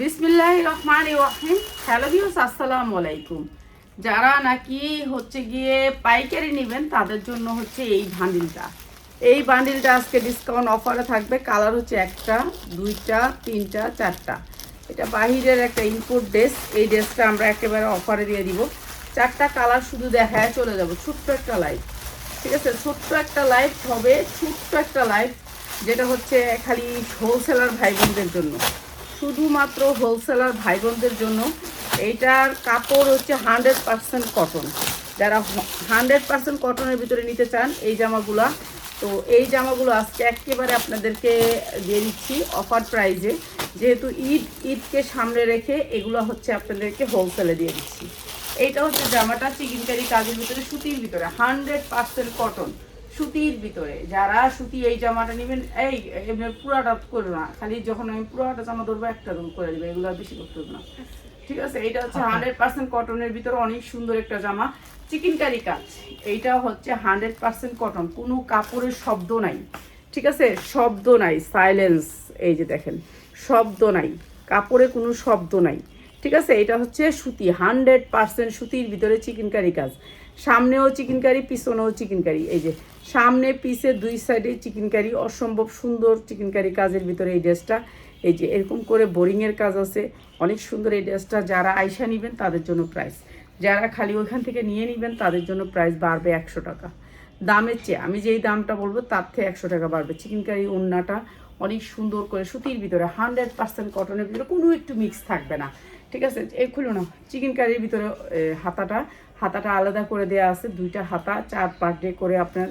বিসমিল্লাহ রহমান রহিম hello views আসসালামু আলাইকুম যারা নাকি হচ্ছে গিয়ে পাইকারি নেবেন, তাদের জন্য হচ্ছে এই বান্ডিলটা। এই বান্ডিলটা আজকে ডিসকাউন্ট অফারে থাকবে। কালার হচ্ছে একটা, দুইটা, তিনটা, চারটা। এটা বাহিরের একটা ইনপুট ড্রেস এই ড্রেসটা আমরা একেবারে অফারে দিয়ে দিব। চারটা কালার শুধু দেখায় চলে যাব। ছোট্ট একটা লাইভ ঠিক আছে? ছোট্ট একটা লাইভ হবে। ছোট্ট একটা লাইভ যেটা হচ্ছে খালি হোলসেলার ভাই বোনদের জন্য। শুধুমাত্র হোলসেলার ভাই বোনদের জন্য, এইটার কাপড় হচ্ছে হান্ড্রেড পার্সেন্ট কটন যারা হান্ড্রেড পার্সেন্ট কটনের ভিতরে নিতে চান, এই জামাগুলা, তো এই জামাগুলো আজকে একেবারে আপনাদেরকে দিয়ে দিচ্ছি অফার প্রাইজে যেহেতু ঈদ, ঈদকে সামনে রেখে এগুলো হচ্ছে আপনাদেরকে হোলসেলে দিয়ে দিচ্ছি। এইটা হচ্ছে জামাটা চিকেনকারি কাজের ভিতরে, সুতির ভিতরে হান্ড্রেড পার্সেন্ট কটন সুতির ভিতরে। যারা সুতি এই জামাটা নেবেন এই পুরাটা করবে না। খালি যখন আমি পুরাটা জামা ধরবো একটা রুম করে দেবে। এগুলো বেশি করতে না। ঠিক আছে? এটা হচ্ছে হান্ড্রেড পার্সেন্ট কটনের ভিতরে অনেক সুন্দর একটা জামা। চিকেন কারি কাজ। এইটা হচ্ছে হান্ড্রেড পার্সেন্ট কটন। কোনো কাপড়ের শব্দ নাই। ঠিক আছে? শব্দ নাই। সাইলেন্স। এই যে দেখেন শব্দ নাই। কাপড়ে কোনো শব্দ নাই। ঠিক আছে? এটা হচ্ছে সুতি। হান্ড্রেড পার্সেন্ট সুতির ভিতরে চিকেন কারি কাজ। সামনেও চিকেন কারি পিছনেও চিকেন কারি এই যে সামনে পিছে দুই সাইডে চিকেন কারি অসম্ভব সুন্দর চিকেন কারি কাজের ভিতরে এই ড্রেসটা এই যে এরকম করে বোরিংয়ের কাজ আছে, অনেক সুন্দর এই ড্রেসটা যারা আইসা নেবেন, তাদের জন্য প্রাইস যারা খালি ওইখান থেকে নিয়ে নেবেন, তাদের জন্য প্রাইস বাড়বে একশো টাকা। দামের চেয়ে, আমি যেই দামটা বলব, তার থেকে একশো টাকা বাড়বে। চিকেন কারি ওড়নাটা অনেক সুন্দর করে সুতির ভিতরে হান্ড্রেড পার্সেন্ট কটনের ভিতরে, কোনো একটু মিক্স থাকবে না। ঠিক আছে? এই খুলো না। চিকেন কারির ভিতরে হাতাটা হাতাটা আলাদা করে দেওয়া আছে, দুইটা হাতা, চার পার্ট ডে করে আপনার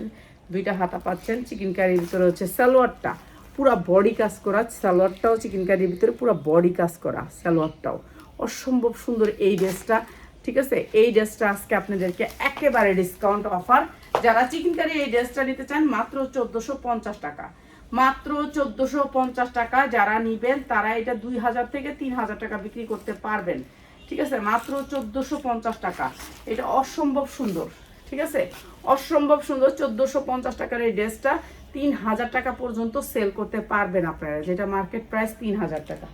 দুইটা হাতা পাচ্ছেন চিকেন কারির ভিতরে হচ্ছে সালোয়ারটা। পুরো বডি কাজ করা সালোয়ারটাও চিকেন কারির ভিতরে, পুরো বডি কাজ করা সালোয়ারটাও। অসম্ভব সুন্দর এই ড্রেসটা ঠিক আছে? এই ড্রেসটা আজকে আপনাদেরকে একেবারে ডিসকাউন্ট অফার যারা চিকেন কারি এই ড্রেসটা নিতে চান, মাত্র চোদ্দোশো পঞ্চাশ টাকা। মাত্র চোদ্দোশো পঞ্চাশ টাকা যারা নিবেন, তারা এটা দুই হাজার থেকে তিন হাজার টাকা বিক্রি করতে পারবেন। ঠিক আছে? মাত্র চোদ্দোশো পঞ্চাশ টাকা। এটা অসম্ভব সুন্দর। ঠিক আছে? অসম্ভব সুন্দর, চোদ্দোশো পঞ্চাশ টাকার এই ড্রেসটা তিন হাজার টাকা পর্যন্ত সেল করতে পারবেন আপনারা। যেটা মার্কেট প্রাইস তিন হাজার টাকা।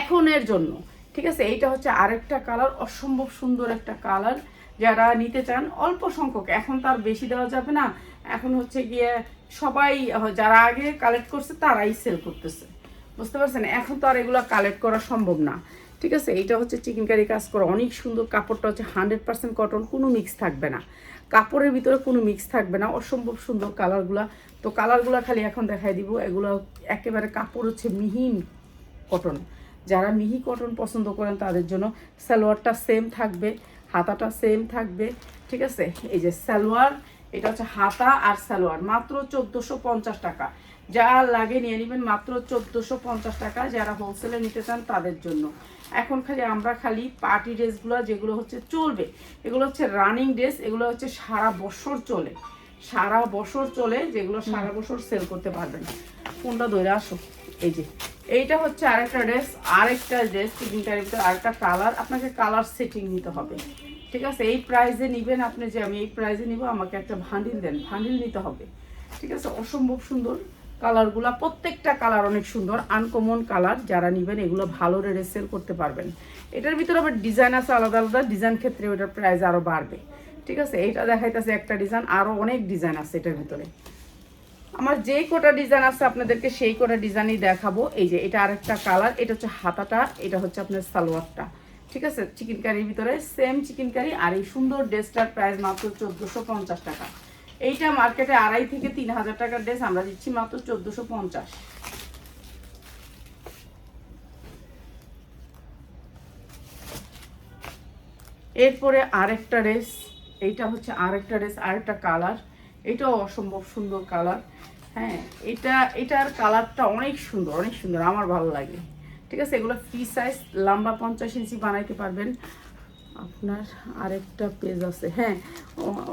এখনের জন্য, ঠিক আছে? এইটা হচ্ছে আরেকটা কালার, অসম্ভব সুন্দর একটা কালার। যারা নিতে চান, অল্প সংখ্যক, এখন তার বেশি দেওয়া যাবে না। এখন হচ্ছে গিয়ে সবাই, যারা আগে কালেক্ট করছে, তারাই সেল করতেছে। বুঝতে পারছেন? এখন তো আর এগুলো কালেক্ট করা সম্ভব না। ঠিক আছে, এইটা হচ্ছে চিকেন কারি কাজ করা। অনেক সুন্দর কাপড়টা হচ্ছে হান্ড্রেড পার্সেন্ট কটন কোনো মিক্স থাকবে না। কাপড়ের ভিতরে কোনো মিক্স থাকবে না, অসম্ভব সুন্দর কালারগুলা তো কালারগুলো খালি এখন দেখাই দিব, এগুলো একেবারে কাপড় হচ্ছে মিহিন কটন যারা মিহি কটন পছন্দ করেন তাদের জন্য সালোয়ারটা সেম থাকবে, হাতাটা সেম থাকবে, ঠিক আছে? এই যে সালোয়ার, এটা হচ্ছে হাতা আর সালোয়ার, মাত্র চোদ্দোশো পঞ্চাশ টাকা। যা লাগে নিয়ে নেবেন মাত্র চোদ্দোশো পঞ্চাশ টাকা, যারা হোলসেলে নিতে চান তাদের জন্য। এখন খালি আমরা খালি পার্টি ড্রেসগুলো যেগুলো হচ্ছে চলবে এগুলো হচ্ছে রানিং ড্রেস এগুলো হচ্ছে সারা বছর চলে। সারা বছর চলে যেগুলো সারা বছর সেল করতে পারবেন। কোনটা ধরে আসো। এই যে এইটা হচ্ছে আরেকটা ড্রেস আরেকটা ড্রেস চিকেনটার ভিতরে আরেকটা কালার আপনাকে কালার সেটিং নিতে হবে। ঠিক আছে? এই প্রাইজে নিবেন আপনি যে আমি এই প্রাইজে নিব আমাকে একটা ভান্ডিল দেন। ভান্ডিল নিতে হবে। ঠিক আছে? অসম্ভব সুন্দর। কালারগুলা, প্রত্যেকটা কালার অনেক সুন্দর আনকমন কালার, যারা নিবেন এগুলো ভালো রেটে সেল করতে পারবেন। এটার ভিতরে আবার ডিজাইন আছে আলাদা আলাদা ডিজাইন ক্ষেত্রে ওটার প্রাইস আরও বাড়বে। ঠিক আছে? এইটা দেখাইতেছে একটা ডিজাইন আরও অনেক ডিজাইন আছে এটার ভিতরে। আমার যেই কোটা ডিজাইন আছে আপনাদেরকে সেই কোটা ডিজাইনই দেখাবো। এই যে, এটা আরেকটা কালার, এটা হচ্ছে হাতাটা, এটা হচ্ছে আপনার সালোয়ারটা। ঠিক আছে? চিকেন কারির ভিতরে সেম চিকেন কারি আর এই সুন্দর ড্রেসটার প্রাইস মাত্র চোদ্দোশো পঞ্চাশ টাকা। এইটা মার্কেটে আড়াই থেকে তিন হাজার টাকার ড্রেস, আমরা দিচ্ছি মাত্র চোদ্দোশো পঞ্চাশ। এরপরে আরেকটা ড্রেস, এইটা হচ্ছে আরেকটা ড্রেস, আরেকটা কালার। এটাও অসম্ভব সুন্দর কালার। হ্যাঁ এটা, এটার কালারটা অনেক সুন্দর অনেক সুন্দর, আমার ভালো লাগে। ঠিক আছে, এগুলো ফ্রি সাইজ লম্বা পঞ্চাশ ইঞ্চি বানাইতে পারবেন। আপনার আরেকটা পেজ আছে। হ্যাঁ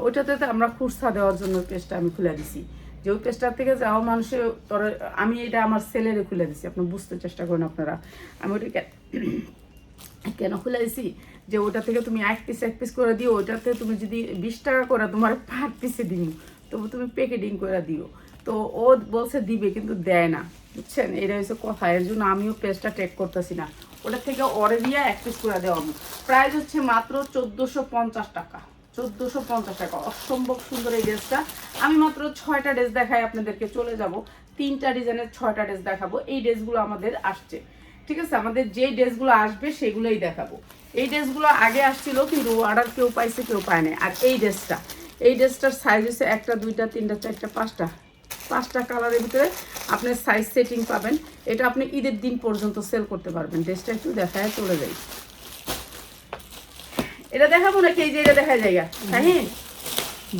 ওইটাতে আমরা খুরসা দেওয়ার জন্য পেজটা আমি খুলে দিছি। যে ওই পেজটার থেকে যাওয়া মানুষের তোরা, আমি এটা আমার সেলেরে খুলে দিছি। আপনি বুঝতে চেষ্টা করেন আপনারা। আমি ওটা কেন খুলে দিছি? যে ওটা থেকে তুমি এক পিস এক পিস করে দিও। ওটাতে তুমি যদি বিশ টাকা করে তোমার পার পিসে দিও, তবু তুমি প্যাকেটিং করে দিও। তো ও বলছে দিবে, কিন্তু দেয় না। বুঝছেন? এটা হচ্ছে কথা এর জন্য আমিও পেজটা টেক করতেছি না। ওটা থেকে অরে দিয়ে এক পিস করে দেওয়া প্রাইস হচ্ছে মাত্র চোদ্দোশো পঞ্চাশ টাকা। চোদ্দোশো পঞ্চাশ টাকা। অসম্ভব সুন্দর এই ড্রেসটা আমি মাত্র ছয়টা ড্রেস দেখাই আপনাদেরকে। চলে যাব। তিনটা ডিজাইনের ছয়টা ড্রেস দেখাবো। এই ড্রেসগুলো আমাদের আসছে। ঠিক আছে? আমাদের যে ড্রেসগুলো আসবে, সেগুলোই দেখাবো। এই ড্রেসগুলো আগে আসছিল, কিন্তু অর্ডার কেউ পাইছে, কেউ পায় না আর এই ড্রেসটা এই ড্রেসটার সাইজ হচ্ছে একটা, দুইটা, তিনটা, চারটা, পাঁচটা। পাঁচটা কালারের ভিতরে আপনি সাইজ সেটিং পাবেন। এটা আপনি ঈদের দিন পর্যন্ত সেল করতে পারবেন। ড্রেসটা একটু দেখায় চলে যাই। এটা দেখাবো নাকি? এই যে এটা দেখা জায়গা। হ্যাঁ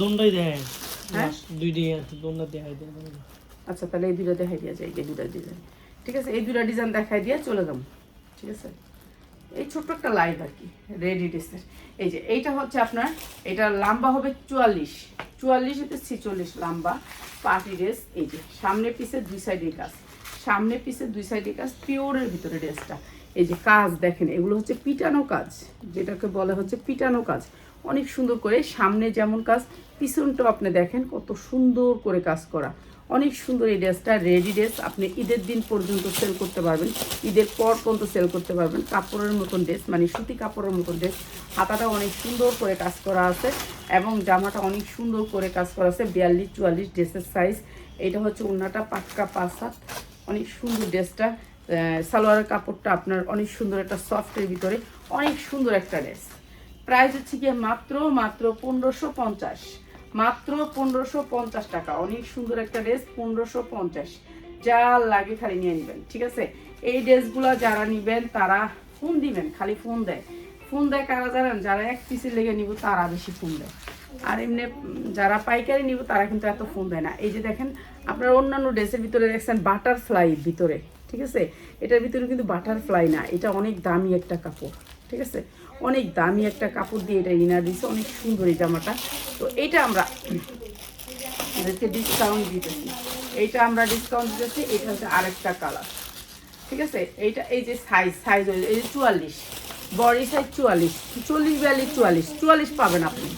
দোনটাই দেয় হ্যাঁ? দুই দিয়ে আছে দোনটা দেখাই আচ্ছা তাহলে এই দুটো দেখাই দিয়া যায় এই দুটা ডিজাইন ঠিক আছে এই দুটা ডিজাইন দেখাই দিয়ে চলে যাব। ঠিক আছে? এই ছোট্ট একটা লাইভ আর কি রেডি ড্রেসের এই যে, এইটা হচ্ছে আপনার, এটা লম্বা হবে চুয়াল্লিশ। চুয়াল্লিশ হচ্ছে ছিচল্লিশ লম্বা পার্টি ড্রেস এই যে, সামনে পিসে দুই সাইডে কাজ। সামনে পিসে দুই সাইডে কাজ পিওরের ভিতরে ড্রেসটা এই যে, কাজ দেখেন, এগুলো হচ্ছে পিটানো কাজ, যেটাকে বলা হচ্ছে পিটানো কাজ। অনেক সুন্দর করে সামনে যেমন কাজ, পিছনটাও আপনি দেখেন কত সুন্দর করে কাজ করা। অনেক সুন্দর এই ড্রেসটা, রেডি ড্রেস। আপনি ঈদের দিন পর্যন্ত সেল করতে পারবেন। ঈদের পর পর্যন্ত সেল করতে পারবেন। কাপড়ের মতন ড্রেস মানে সুতি কাপড়ের মতন ড্রেস। হাতাটা অনেক সুন্দর করে কাজ করা আছে এবং জামাটা অনেক সুন্দর করে কাজ করা আছে, বিয়াল্লিশ চুয়াল্লিশ ড্রেসের সাইজ এটা হচ্ছে ওনাটা পাক্কা পাঁচ হাত। অনেক সুন্দর ড্রেসটা। সালোয়ারের কাপড়টা আপনার অনেক সুন্দর একটা সফটের ভিতরে। অনেক সুন্দর একটা ড্রেস প্রাইস হচ্ছে গিয়ে মাত্র মাত্র পনেরোশো পঞ্চাশ। মাত্র পনেরোশো পঞ্চাশ টাকা। অনেক সুন্দর একটা ড্রেস, পনেরোশো পঞ্চাশ। যা লাগে খালি নিয়ে নেবেন, ঠিক আছে? এই ড্রেসগুলো যারা নেবেন, তারা ফোন দিবেন, খালি ফোন দেয়। ফোন দেয় কারা জানেন যারা এক পিসের লেগে নিব, তারা বেশি ফোন দেয়। আর এমনি, যারা পাইকারি নিব, তারা কিন্তু এত ফোন দেয় না। এই যে দেখেন, আপনার অন্যান্য ড্রেসের ভিতরে দেখছেন বাটারফ্লাই ভিতরে, ঠিক আছে? এটার ভিতরে কিন্তু বাটারফ্লাই না, এটা অনেক দামি একটা কাপড়, ঠিক আছে? অনেক দামি একটা কাপড় দিয়ে এটা ইনার দিচ্ছে অনেক সুন্দর এই জামাটা। তো এইটা আমরা এদেরকে ডিসকাউন্ট দিতেছি। এইটা আমরা ডিসকাউন্ট দিতেছি, এটা হচ্ছে আরেকটা কালার ঠিক আছে? এইটা এই যে সাইজ সাইজ এই যে চুয়াল্লিশ। বডি সাইজ চুয়াল্লিশ, চল্লিশ, বিয়াল্লিশ, চুয়াল্লিশ। চুয়াল্লিশ পাবেন আপনি।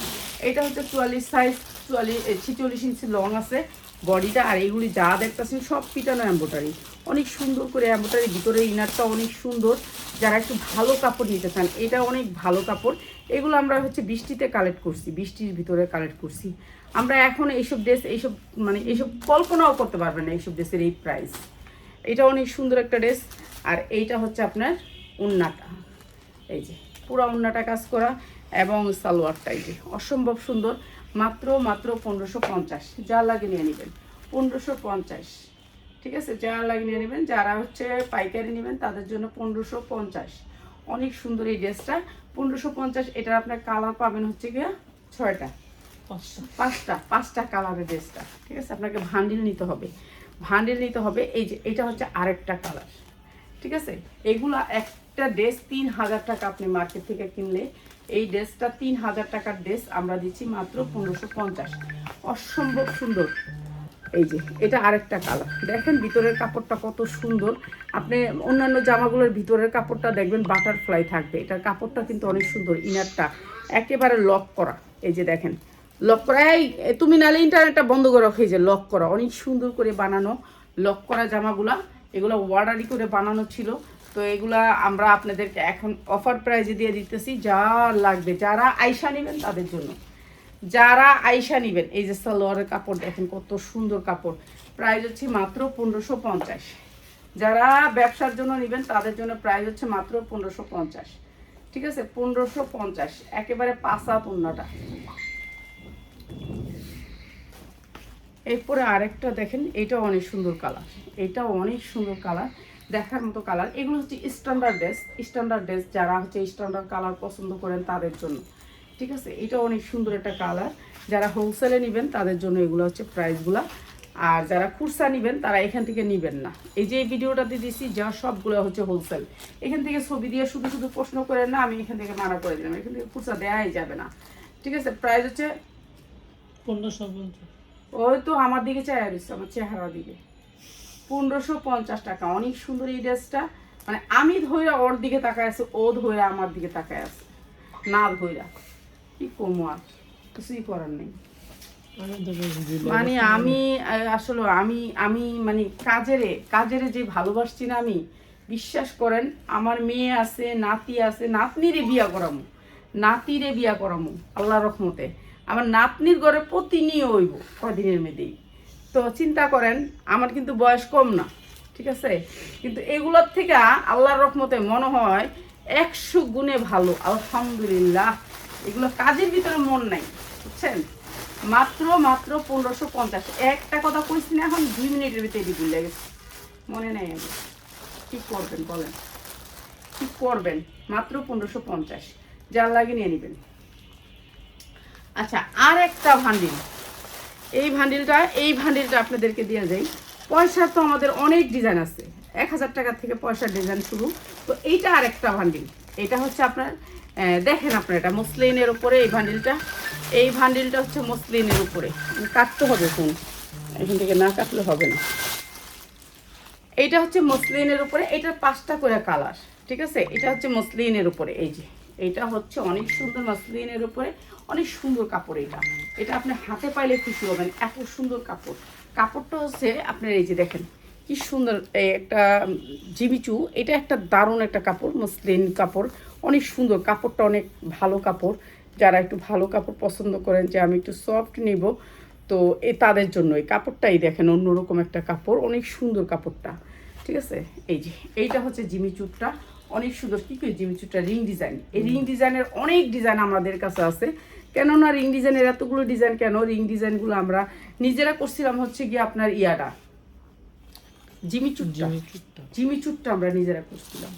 এটা হচ্ছে চুয়াল্লিশ সাইজ চুয়াল্লিশ ছিচল্লিশ ইঞ্চি লং আছে। বডিটা আর এইগুলি যা দেখতেছেন সব পিটানো এম্বোটারি অনেক সুন্দর করে এম্বোটারি ভিতরে ইনারটা অনেক সুন্দর। যারা একটু ভালো কাপড় নিতে চান, এটা অনেক ভালো কাপড়। এগুলো আমরা হচ্ছে বৃষ্টিতে কালেক্ট করছি, বৃষ্টির ভিতরে কালেক্ট করছি। আমরা এখন এইসব ড্রেস এইসব মানে এইসব কল্পনাও করতে পারবেন না এইসব ড্রেসের এই প্রাইস এটা অনেক সুন্দর একটা ড্রেস আর এইটা হচ্ছে আপনার উন্নাটা। এই যে, পুরো উন্নাটা কাজ করা এবং সালোয়ারটা এই যে, অসম্ভব সুন্দর। মাত্র মাত্র পনেরোশো পঞ্চাশ। যা লাগে নিয়ে নেবেন। পনেরোশো পঞ্চাশ। ঠিক আছে? যা লাগে নিয়ে নেবেন। যারা হচ্ছে পাইকারি নেবেন তাদের জন্য পনেরোশো পঞ্চাশ। অনেক সুন্দর এই ড্রেসটা। পনেরোশো পঞ্চাশ এটার আপনার কালার পাবেন হচ্ছে গিয়ে ছয়টা। পাঁচটা। পাঁচটা কালারের ড্রেসটা। ঠিক আছে? আপনাকে ভান্ডিল নিতে হবে। ভান্ডিল নিতে হবে। এই যে এটা হচ্ছে আরেকটা কালার। ঠিক আছে? এগুলা একটা ড্রেস তিন হাজার টাকা আপনি মার্কেট থেকে কিনলে এই ড্রেসটা তিন হাজার টাকার ড্রেস, আমরা দিচ্ছি মাত্র পনেরোশো পঞ্চাশ। অসম্ভব সুন্দর। এই যে, এটা আরেকটা কালার। দেখেন ভিতরের কাপড়টা কত সুন্দর। আপনি অন্যান্য জামাগুলোর ভিতরের কাপড়টা দেখবেন বাটারফ্লাই থাকবে। এটার কাপড়টা কিন্তু অনেক সুন্দর, ইনারটা। একেবারে লক করা। এই যে দেখেন, লক করা। এই, তুমি নালে ইন্টারনেটটা বন্ধ করে রাখো। যে, লক করা। অনেক সুন্দর করে বানানো লক করা জামাগুলা। এগুলো ওয়ার্ডারি করে বানানো ছিল। তো এগুলা আমরা আপনাদেরকে এখন অফার প্রাইজে দিয়ে দিতেছি, যা লাগবে। যারা আইসা নেবেন তাদের জন্য। যারা আইসা নেবেন, এই যে সালোয়ারের কাপড়, দেখেন কত সুন্দর কাপড়। প্রাইস হচ্ছে মাত্র পনেরোশো পঞ্চাশ। যারা ব্যবসার জন্য নেবেন, তাদের জন্য প্রাইস হচ্ছে মাত্র পনেরোশো পঞ্চাশ। ঠিক আছে? পনেরোশো পঞ্চাশ। একেবারে পাঁচাত অন্যটা এরপরে আরেকটা দেখেন, এটা অনেক সুন্দর কালার এটা অনেক সুন্দর কালার দেখার মতো কালার এগুলো হচ্ছে স্ট্যান্ডার্ড ড্রেস স্ট্যান্ডার্ড ড্রেস যারা হচ্ছে স্ট্যান্ডার্ড কালার পছন্দ করেন তাদের জন্য। ঠিক আছে? এটা অনেক সুন্দর একটা কালার যারা হোলসেলে নেবেন তাদের জন্য এগুলো হচ্ছে প্রাইসগুলো আর যারা খুরসা নেবেন তারা এখান থেকে নেবেন না। এই যে ভিডিওটাতে দিছি যা সবগুলো হচ্ছে হোলসেল এখান থেকে ছবি দিয়ে শুধু শুধু প্রশ্ন করেন না আমি এখান থেকে মানা করে দিলাম। এখান থেকে খুরসা দেওয়াই যাবে না। ঠিক আছে? প্রাইস হচ্ছে পনেরোশো ওই তো আমার দিকে চাই আমার চেহারা দিকে। পনেরোশো পঞ্চাশ টাকা। অনেক সুন্দর এই ড্রেসটা। মানে আমি ধইরা ওর দিকে তাকায় আছে, ও ধইরা আমার দিকে তাকায় আছে। না ধইরা। কি কমো আর? কিছুই করার নেই। মানে আমি আসলে আমি আমি মানে কাজেরে কাজেরে যে ভালোবাসছি না আমি, বিশ্বাস করেন, আমার মেয়ে আছে, নাতি আছে, নাতনিরে বিয়া করামু। নাতিরে বিয়া করামু আল্লাহ রহমতে। আমার নাতনির ঘরে প্রতিনিয় হইব কদিনের মধ্যেই তো চিন্তা করেন, আমার কিন্তু বয়স কম না, ঠিক আছে? কিন্তু এগুলোর থেকে আল্লাহর রহমতে মনে হয় একশো গুণে ভালো, আলহামদুলিল্লাহ। এগুলো কাজের ভিতরে মন নাই, বুঝছেন? মাত্র মাত্র পনেরোশো পঞ্চাশ। একটা কথা কইছি না এখন, দুই মিনিটের ভিতরে এটি ভুলে গেছে। মনে নেই আমি কি করবেন বলেন? কি করবেন? মাত্র পনেরোশো পঞ্চাশ। যার লাগে নিয়ে নেবেন। আচ্ছা আর একটা ভান্ডিল এই ভান্ডিলটা এই ভান্ডিলটা আপনাদেরকে দিয়ে যাই পয়সার তো আমাদের অনেক ডিজাইন আছে। এক হাজার টাকা থেকে পয়সার ডিজাইন শুরু। তো এইটা আর একটা ভান্ডিল। এটা হচ্ছে আপনার দেখেন আপনার এটা মসলিনের উপরে এই ভান্ডিলটা। এই ভান্ডিলটা হচ্ছে মসলিনের উপরে। কাটতে হবে ফোন। এখান থেকে না কাটলে হবে না। এইটা হচ্ছে মসলিনের উপরে। এটার পাঁচটা করে কালার। ঠিক আছে? এটা হচ্ছে মসলিনের উপরে। এই যে। এইটা হচ্ছে অনেক সুন্দর মসলিনের উপরে, অনেক সুন্দর কাপড় এটা। এটা আপনি হাতে পাইলে খুশি হবেন, এত সুন্দর কাপড়। কাপড়টা হচ্ছে, আপনার এই যে দেখেন, কি সুন্দর একটা জিবিচু এটা একটা দারুণ একটা কাপড়, মসলিন কাপড়, অনেক সুন্দর। কাপড়টা অনেক ভালো কাপড়। যারা একটু ভালো কাপড় পছন্দ করেন যে আমি একটু সফট নিব, তো এ তাদের জন্য। এই কাপড়টাই দেখেন, অন্যরকম একটা কাপড়, অনেক সুন্দর কাপড়টা। ঠিক আছে? এই যে, এইটা হচ্ছে জিমিচুরটা। অনেক সুন্দর। কি করে জিমিচুরটা রিং ডিজাইন। এই রিং ডিজাইনের অনেক ডিজাইন আমাদের কাছে আছে। কেননা রিং ডিজাইনের এতগুলো ডিজাইন কেন? রিং ডিজাইনগুলো আমরা নিজেরা করছিলাম হচ্ছে গিয়ে আপনার ইয়াটা। জিমিচুরটা জিমি চুটটা। জিমিচুরটা আমরা নিজেরা করছিলাম।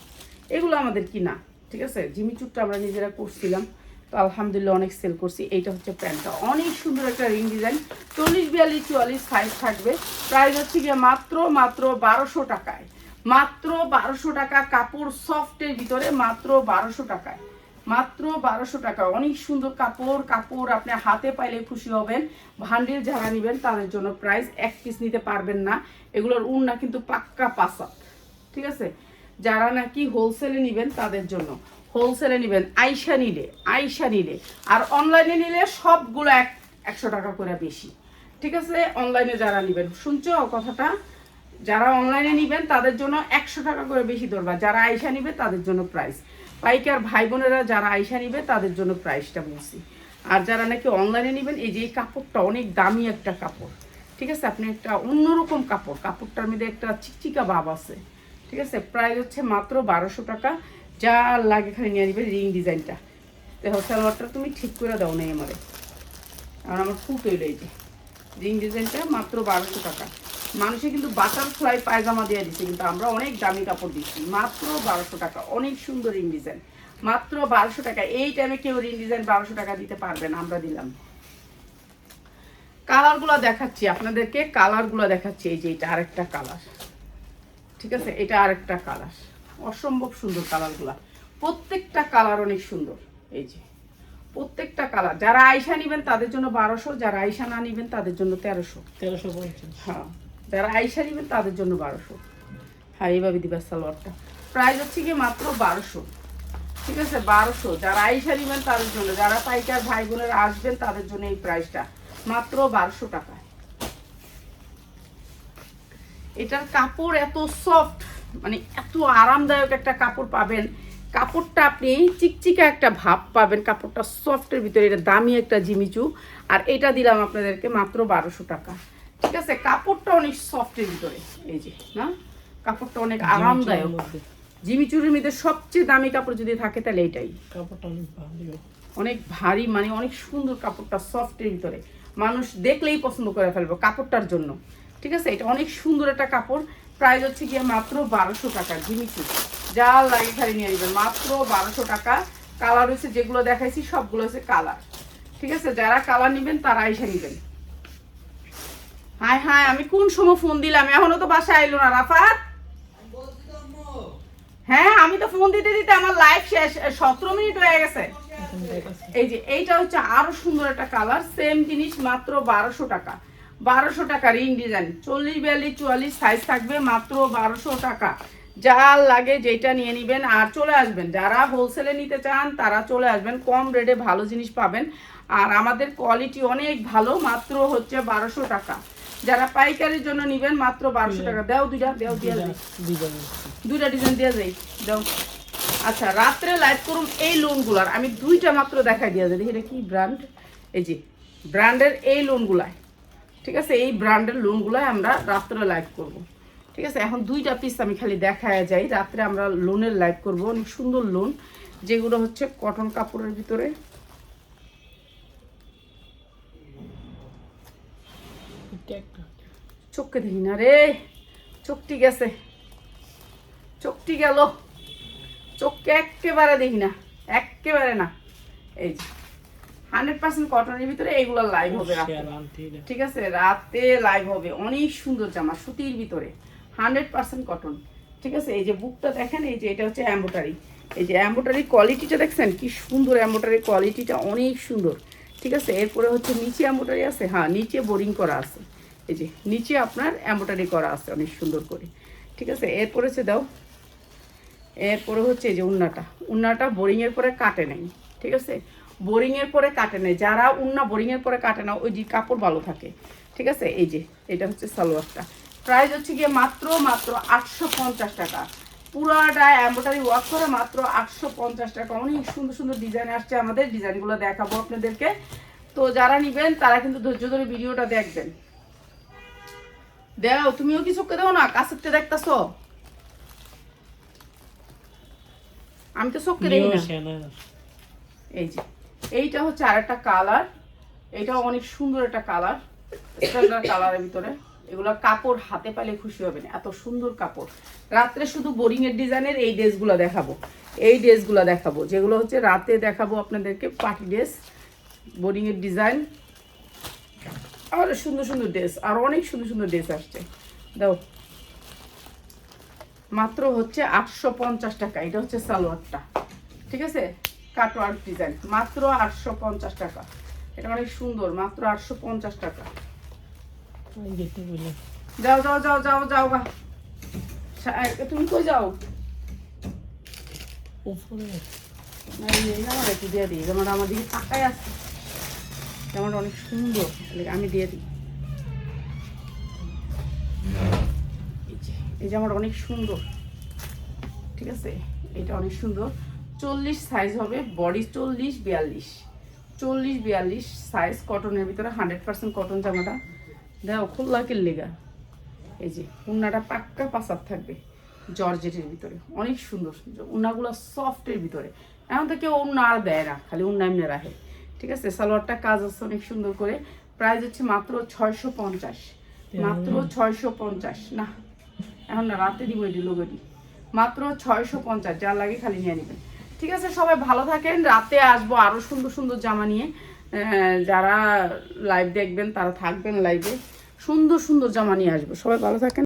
এগুলো আমাদের কিনা ঠিক আছে? জিমিচুরটা আমরা নিজেরা করছিলাম। তো আলহামদুলিল্লাহ অনেক সেল করছি। এইটা হচ্ছে প্যান্টটা। অনেক সুন্দর একটা রিং ডিজাইন। চল্লিশ বিয়াল্লিশ চুয়াল্লিশ সাইজ থাকবে। প্রাইস হচ্ছে গিয়ে মাত্র মাত্র বারোশো টাকায়। মাত্র বারোশো টাকা কাপড় সফটের ভিতরে মাত্র বারোশো টাকায়। মাত্র বারোশো টাকা। অনেক সুন্দর কাপড় কাপড় আপনি হাতে পাইলে খুশি হবেন, ভান্ডিল যারা নেবেন তাদের জন্য প্রাইস এক পিস নিতে পারবেন না। এগুলোর উন্না কিন্তু পাক্কা পাসা ঠিক আছে? যারা নাকি হোলসেলে নেবেন তাদের জন্য। হোলসেলে নেবেন, আইসা নিলে আইসা নিলে। আর অনলাইনে নিলে সবগুলো এক, একশো টাকা করে বেশি। ঠিক আছে? অনলাইনে যারা নেবেন। শুনছো কথাটা? যারা অনলাইনে নেবেন, তাদের জন্য একশো টাকা করে বেশি ধরবা যারা আইসা নিবে, তাদের জন্য প্রাইস পাইকার ভাই বোনেরা যারা আইসা নিবে, তাদের জন্য প্রাইসটা বলছি। আর যারা নাকি অনলাইনে নেবেন, এই যে এই কাপড়টা অনেক দামি একটা কাপড়। ঠিক আছে? আপনি একটা অন্যরকম কাপড়। কাপড়টার মধ্যে একটা চিকচিকা ভাব আছে। ঠিক আছে? প্রাইস হচ্ছে মাত্র বারোশো টাকা। যা লাগে খালি নিয়ে নিবে রিং ডিজাইনটা দেখো, সালোয়ারটা তুমি ঠিক করে দাও নাই আমারে। আর আমার খুব তৈরি এই যে রিং ডিজাইনটা মাত্র বারোশো টাকা। মানুষে কিন্তু বাটারফ্লাই পায়জামা দিয়ে দিচ্ছে কিন্তু আমরা অনেক দামি কাপড় দিচ্ছি। মাত্র বারোশো টাকা অনেক সুন্দর রিং ডিজাইন মাত্র বারোশো টাকা এই টাইমে কেউ রিং ডিজাইন বারোশো টাকা দিতে পারবে না আমরা দিলাম। কালারগুলো দেখাচ্ছি আপনাদেরকে কালারগুলো দেখাচ্ছি এই যে এটা আরেকটা কালার ঠিক আছে? এটা আরেকটা কালার অসম্ভব সুন্দর কালারগুলা প্রত্যেকটা কালার অনেক সুন্দর এই যে। প্রত্যেকটা কালার যারা আয়সা নেবেন তাদের জন্য বারোশো যারা আয়সা না নেবেন তাদের জন্য তেরোশো। তেরোশো হ্যাঁ। যারা আইসা নেবেন তাদের জন্য বারোশো। হ্যাঁ এইভাবে সালোয়ারটা। প্রাইস হচ্ছে কি মাত্র বারোশো। ঠিক আছে বারোশো। যারা আইসা নেবেন তাদের জন্য যারা পাইকার ভাই বোনেরা আসবেন তাদের জন্য এই প্রাইসটা। মাত্র বারোশো টাকা। এটার কাপড় এত সফট মানে এত আরামদায়ক একটা কাপড় পাবেন। কাপড়টা আপনি চিকচিকা একটা ভাব পাবেন কাপড়টা সফটের ভিতরে এটা দামি একটা জিমিচু। আর এটা দিলাম আপনাদেরকে মাত্র বারোশো টাকা। ঠিক আছে কাপড়টা অনেক সফটের ভিতরে। এই যে না? কাপড়টা অনেক আরামদায়ক। জিমিচুরির মধ্যে সবচেয়ে দামি কাপড় যদি থাকে তাহলে এইটাই। কাপড়টা অনেক ভালো অনেক ভারী মানে অনেক সুন্দর কাপড়টা সফটের ভিতরে। মানুষ দেখলেই পছন্দ করে ফেলব কাপড়টার জন্য। ঠিক আছে? এটা অনেক সুন্দর একটা কাপড়। প্রাইস হচ্ছে গিয়ে মাত্র বারোশো টাকা জিমিচু যা লাগে খালি নিয়ে নেবেন। মাত্র বারোশো টাকা। কালার হচ্ছে যেগুলো দেখাইছি সবগুলো হচ্ছে কালার ঠিক আছে? যারা কালার নেবেন তারা এসে নেবেন। হাই হাই, আমি কোন সময় ফোন দিলাম? এখনও তো বাসায় আইলো না, রাফাত। হ্যাঁ আমি তো ফোন দিতে দিতে আমার লাইফ শেষ। সতেরো মিনিট হয়ে গেছে। এই যে, এইটা হচ্ছে আরও সুন্দর একটা কালার সেম জিনিস মাত্র বারোশো টাকা। বারোশো টাকা রিং ডিজাইন চল্লিশ, বিয়াল্লিশ, চুয়াল্লিশ সাইজ থাকবে মাত্র বারোশো টাকা। যা লাগে যেটা নিয়ে নেবেন আর চলে আসবেন। যারা হোলসেলে নিতে চান, তারা চলে আসবেন। কম রেটে ভালো জিনিস পাবেন। আর আমাদের কোয়ালিটি অনেক ভালো, মাত্র হচ্ছে বারোশো টাকা। যারা পাইকারির জন্য নিবেন মাত্র বারোশো টাকা। দেও দুইটা দেও দিয়া দুইটা ডিজাইন দেওয়া যায় দাও। আচ্ছা রাত্রে লাইভ করুন এই লোনগুলার আমি দুইটা মাত্র দেখাই দিয়া দেখি এটা কি ব্র্যান্ড এই যে ব্র্যান্ডের এই লোনগুলায় ঠিক আছে? এই ব্র্যান্ডের লোনগুলায় আমরা রাত্রে লাইভ করব। ঠিক আছে? এখন দুইটা পিস আমি খালি দেখায় যাই। রাত্রে আমরা লোনের লাইভ করব। অনেক সুন্দর লোন যেগুলো হচ্ছে কটন কাপড়ের ভিতরে এটা একটা চোখকে দেখি না রে। চোখটি গেছে। চোখটি গেল। চোখকে একেবারে দেখি না। একেবারে না। এই যে হান্ড্রেড পার্সেন্ট কটনের ভিতরে এইগুলো লাইভ হবে ঠিক আছে? রাতে লাইভ হবে। অনেক সুন্দর জামা সুতির ভিতরে। হান্ড্রেড পার্সেন্ট কটন ঠিক আছে? এই যে বুকটা দেখেন এই যে এটা হচ্ছে অ্যাম্বোটারি এই যে অ্যাম্বোটারি কোয়ালিটিটা দেখছেন? কি সুন্দর অ্যাম্বোটারি কোয়ালিটিটা অনেক সুন্দর। ঠিক আছে? এরপরে হচ্ছে নিচে অ্যাম্বোটারি আছে? হ্যাঁ নিচে বোরিং করা আছে। এই যে, নিচে আপনার অ্যাম্বোটারি করা আছে, অনেক সুন্দর করে। ঠিক আছে? এরপরে হচ্ছে দাও, এরপরে হচ্ছে এই যে উন্নাটা। উন্নাটা বোরিংয়ের পরে কাটে নেই, ঠিক আছে? বোরিংয়ের পরে কাটে নেই। যারা উন্না বোরিংয়ের পরে কাটে না, ওই যে কাপড় ভালো থাকে। ঠিক আছে? এই যে, এটা হচ্ছে সালোয়ারটা। প্রাইস হচ্ছে গিয়ে মাত্র মাত্র আটশো পঞ্চাশ টাকা। পুরাটা এম্ব্রয়ডারি ওয়ার্ক করে মাত্র আটশো পঞ্চাশ টাকা। অনেক সুন্দর সুন্দর ডিজাইন আসছে আমাদের। ডিজাইনগুলো দেখাবো আপনাদেরকে। তো যারা নিবেন, তারা কিন্তু ধৈর্য ধরে ভিডিওটা দেখবেন। দেও তুমিও কি চোখে দাও না? কাছেরতে দেখতেছো? আমি তো চোখকে দেখি না। এই যে এইটা হচ্ছে আরেকটা কালার। এটা অনেক সুন্দর একটা কালার। স্ট্যান্ডার্ড কালারের ভিতরে। এগুলো কাপড় হাতে পালে খুশি হবেন। এত সুন্দর কাপড়। রাত্রে শুধু বোরিং এর ডিজাইনের এই ড্রেসগুলো দেখাবো। এই ড্রেসগুলো দেখাবো। যেগুলো হচ্ছে রাতে দেখাবো আপনাদেরকে পার্টি ড্রেস বোরিং এর ডিজাইন আর সুন্দর সুন্দর ড্রেস আর অনেক সুন্দর সুন্দর ড্রেস আসছে। দাও। মাত্র হচ্ছে আটশো পঞ্চাশ টাকা এটা হচ্ছে সালোয়ারটা। ঠিক আছে? কাটওয়ার্ক ডিজাইন মাত্র আটশো পঞ্চাশ টাকা। এটা অনেক সুন্দর মাত্র আটশো পঞ্চাশ টাকা। যাও যাও যাও যাও যাও সা- তুমি কই যাও? উপরে। এই একটু দিয়ে দিই জামাটা আমার দিকে তাকাই আছে। জামাটা অনেক সুন্দর। আমি দিয়ে দিই। এই জামাটা অনেক সুন্দর। ঠিক আছে? এটা অনেক সুন্দর। চল্লিশ সাইজ হবে, বডি চল্লিশ, বিয়াল্লিশ। চল্লিশ, বিয়াল্লিশ সাইজ কটনের ভিতরে হান্ড্রেড পার্সেন্ট কটন জামাটা। দেখো খোল্লা কিল্লিগা এই যে, উন্নাটা পাক্কা পাসার থাকবে জর্জেটের ভিতরে। অনেক সুন্দর। উন্নাগুলো সফটের ভিতরে। এখন তো কেউ উন্না আর দেয় না, খালি উন্না এমনি রাখে। ঠিক আছে? সালোয়ারটা কাজ আছে অনেক সুন্দর করে। প্রাইস হচ্ছে মাত্র ছয়শো পঞ্চাশ। মাত্র ছয়শো পঞ্চাশ। না এখন না রাতে দিব এটি লোগোটি। মাত্র ছয়শো পঞ্চাশ যা লাগে খালি নিয়ে নেবেন। ঠিক আছে সবাই ভালো থাকেন। রাতে আসব আরও সুন্দর সুন্দর জামা নিয়ে। যারা লাইভ দেখবেন তারা থাকবেন লাইভে সুন্দর সুন্দর জামা নিয়ে আসব। সবাই ভালো থাকেন।